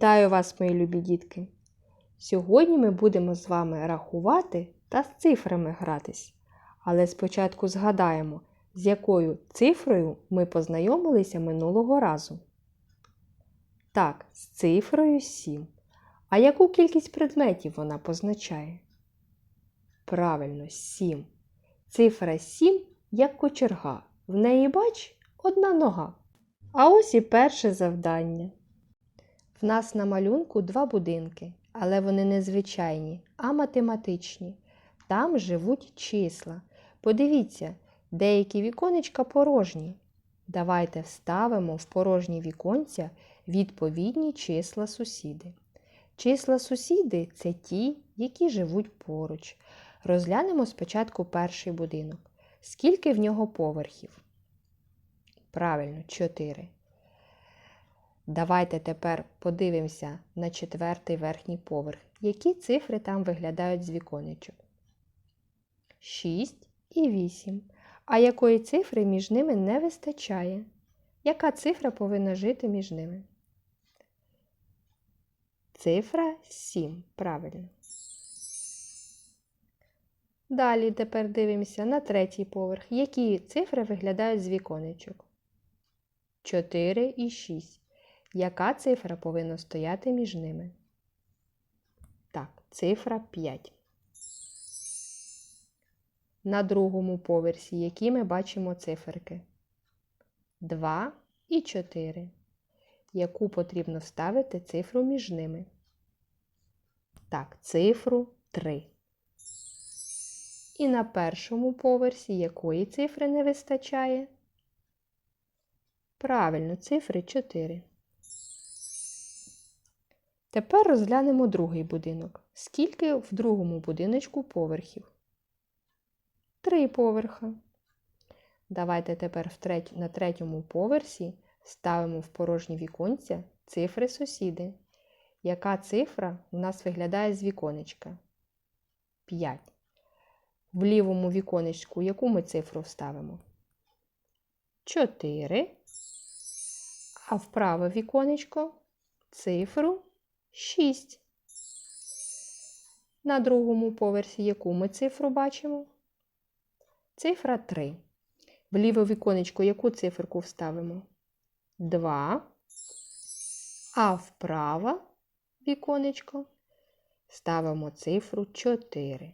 Вітаю вас, мої любі дітки! Сьогодні ми будемо з вами рахувати та з цифрами гратись. Але спочатку згадаємо, з якою цифрою ми познайомилися минулого разу. Так, з цифрою 7. А яку кількість предметів вона позначає? Правильно, 7. Цифра 7 як кочерга. В неї, бач, одна нога. А ось і перше завдання. В нас на малюнку два будинки, але вони не звичайні, а математичні. Там живуть числа. Подивіться, деякі віконечка порожні. Давайте вставимо в порожні віконця відповідні числа сусіди. Числа сусіди це ті, які живуть поруч. Розглянемо спочатку перший будинок. Скільки в нього поверхів? Правильно, 4. Давайте тепер подивимося на четвертий верхній поверх. Які цифри там виглядають з віконечок? 6 і 8. А якої цифри між ними не вистачає? Яка цифра повинна жити між ними? Цифра 7. Правильно. Далі тепер дивимося на третій поверх. Які цифри виглядають з віконечок? 4 і 6. Яка цифра повинна стояти між ними? Так, цифра 5. На другому поверсі, які ми бачимо циферки? 2 і 4. Яку потрібно вставити цифру між ними? Так, цифру 3. І на першому поверсі якої цифри не вистачає? Правильно, цифри 4. Тепер розглянемо другий будинок. Скільки в другому будиночку поверхів? Три поверха. Давайте тепер на третьому поверсі ставимо в порожні віконця цифри сусіди. Яка цифра у нас виглядає з віконечка? 5. В лівому віконечку яку ми цифру вставимо? 4. А в праве віконечко цифру 6. На другому поверсі яку ми цифру бачимо? Цифра 3. В ліве віконечко яку циферку вставимо? 2. А вправо віконечко ставимо цифру 4.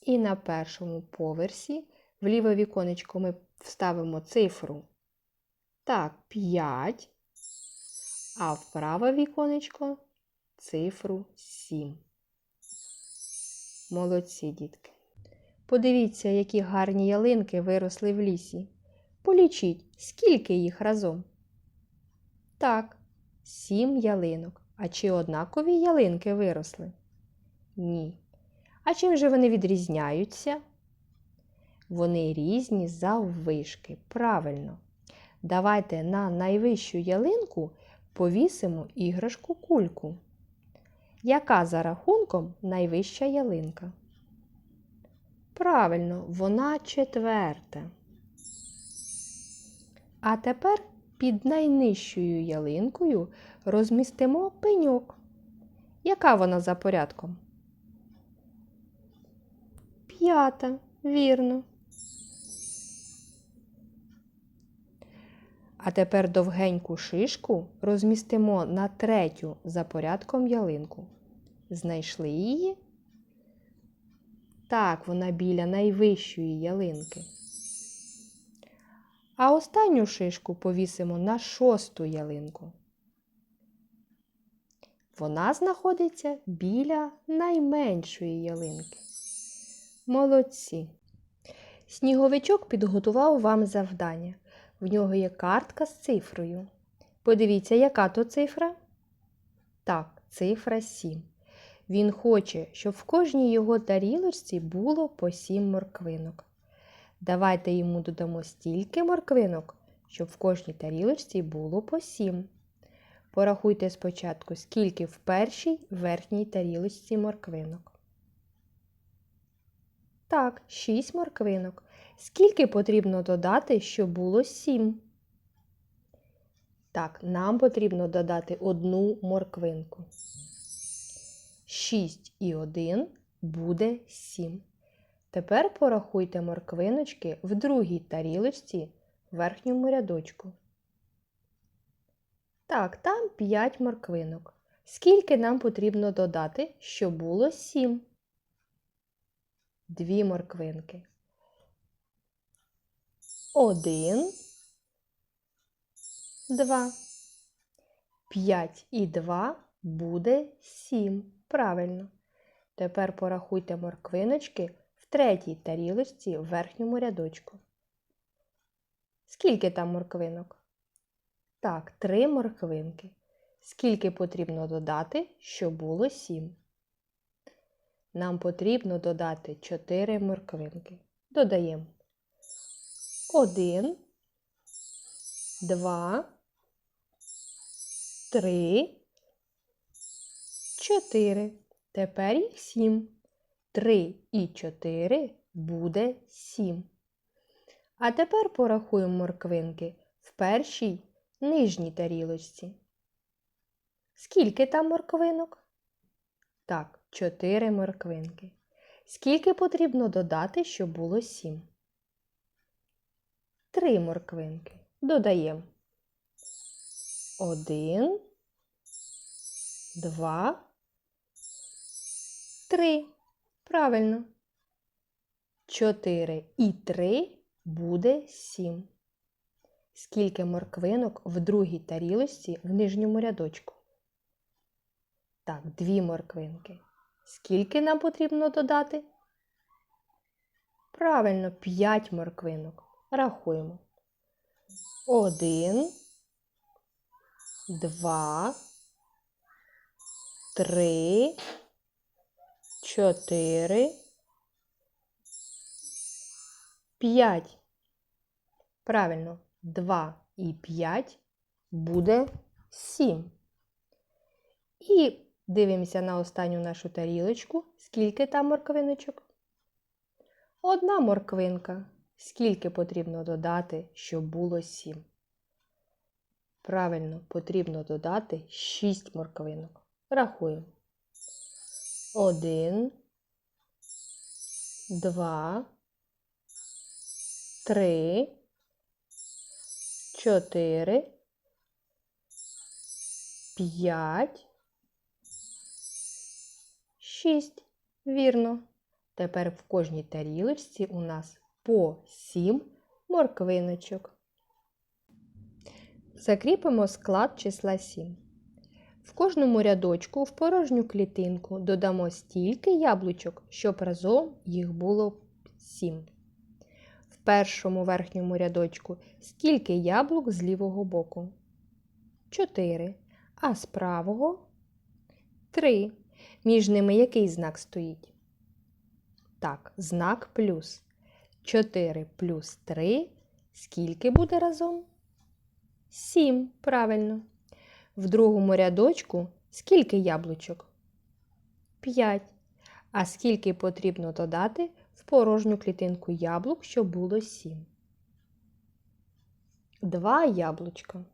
І на першому поверсі в ліве віконечко ми вставимо цифру так, 5, а в праве віконечко цифру 7. Молодці, дітки. Подивіться, які гарні ялинки виросли в лісі. Полічіть, скільки їх разом. Так, сім ялинок. А чи однакові ялинки виросли? Ні. А чим же вони відрізняються? Вони різні заввишки. Правильно. Давайте на найвищу ялинку повісимо іграшку кульку. Яка за рахунком найвища ялинка? Правильно, вона четверта. А тепер під найнижчою ялинкою розмістимо пеньок. Яка вона за порядком? П'ята, вірно. А тепер довгеньку шишку розмістимо на третю за порядком ялинку. Знайшли її? Так, вона біля найвищої ялинки. А останню шишку повісимо на шосту ялинку. Вона знаходиться біля найменшої ялинки. Молодці! Сніговичок підготував вам завдання. В нього є картка з цифрою. Подивіться, яка то цифра? Так, цифра 7. Він хоче, щоб в кожній його тарілочці було по 7 морквинок. Давайте йому додамо стільки морквинок, щоб в кожній тарілочці було по 7. Порахуйте спочатку, скільки в першій верхній тарілочці морквинок. Так, 6 морквинок. Скільки потрібно додати, щоб було 7? Так, нам потрібно додати одну морквинку. 6 і 1 буде 7. Тепер порахуйте морквиночки в другій тарілочці в верхньому рядочку. Так, там 5 морквинок. Скільки нам потрібно додати, щоб було 7? Дві морквинки. Один, два. П'ять і два буде сім. Правильно. Тепер порахуйте морквиночки в третій тарілочці в верхньому рядочку. Скільки там морквинок? Так, три морквинки. Скільки потрібно додати, щоб було сім? Нам потрібно додати 4 морквинки. Додаємо 1, 2, 3, 4. Тепер їх 7. 3 і 4 буде 7. А тепер порахуємо морквинки в першій нижній тарілочці. Скільки там морквинок? Так, 4 морквинки. Скільки потрібно додати, щоб було 7? 3 морквинки. Додаємо 1, 2, 3. Правильно. 4 і 3 буде 7. Скільки морквинок в другій тарілочці в нижньому рядочку? Так, дві морквинки. Скільки нам потрібно додати? Правильно, 5 морквинок. Рахуємо. Один, два, три, чотири, п'ять. Правильно, 2 і 5 буде 7. І дивимося на останню нашу тарілочку. Скільки там морквиночок? Одна морквинка. Скільки потрібно додати, щоб було 7? Правильно, потрібно додати 6 морквинок. Рахуємо. 1, 2, 3, 4, 5, 6. Вірно. Тепер в кожній тарілочці у нас по 7 морквиночок. Закріпимо склад числа 7. В кожному рядочку в порожню клітинку додамо стільки яблучок, щоб разом їх було 7. В першому верхньому рядочку скільки яблук з лівого боку? 4. А з правого 3. Між ними який знак стоїть? Так, знак плюс. 4 плюс 3. Скільки буде разом? 7. Правильно. В другому рядочку скільки яблучок? 5. А скільки потрібно додати в порожню клітинку яблук, щоб було 7? 2 яблучка.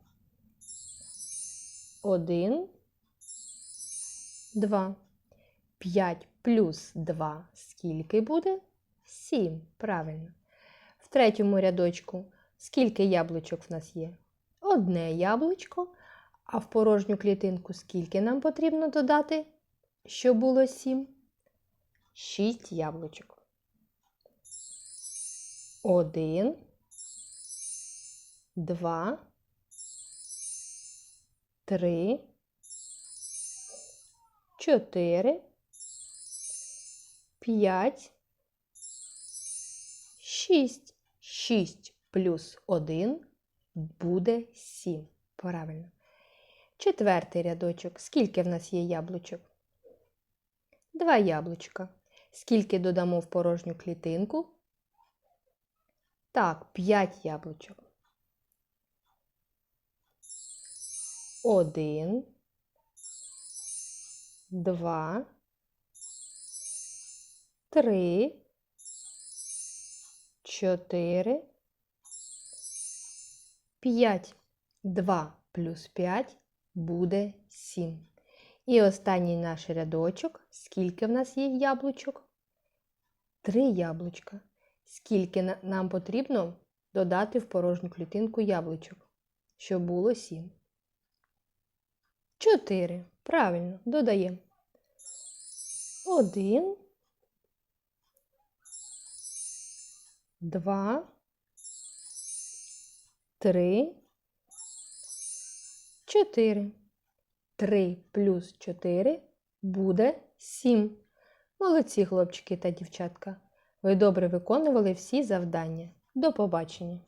1, 2. 5 плюс 2 скільки буде? 7. Правильно. В третьому рядочку скільки яблучок в нас є? Одне яблучко. А в порожню клітинку скільки нам потрібно додати, щоб було 7? 6 яблучок. 1, 2, 3, 4, 5, 6. 6 плюс 1 буде 7. Правильно. Четвертий рядочок. Скільки в нас є яблучок? Два яблучка. Скільки додамо в порожню клітинку? Так, 5 яблучок. Один, два, три, чотири, п'ять. Два плюс 5 буде 7. І останній наш рядочок. Скільки в нас є яблучок? Три яблучка. Скільки нам потрібно додати в порожню клітинку яблучок, щоб було 7? 4. Правильно, додаємо. 1, 2, 3, 4. 3 плюс чотири буде сім. Молодці, хлопчики та дівчатка. Ви добре виконували всі завдання. До побачення!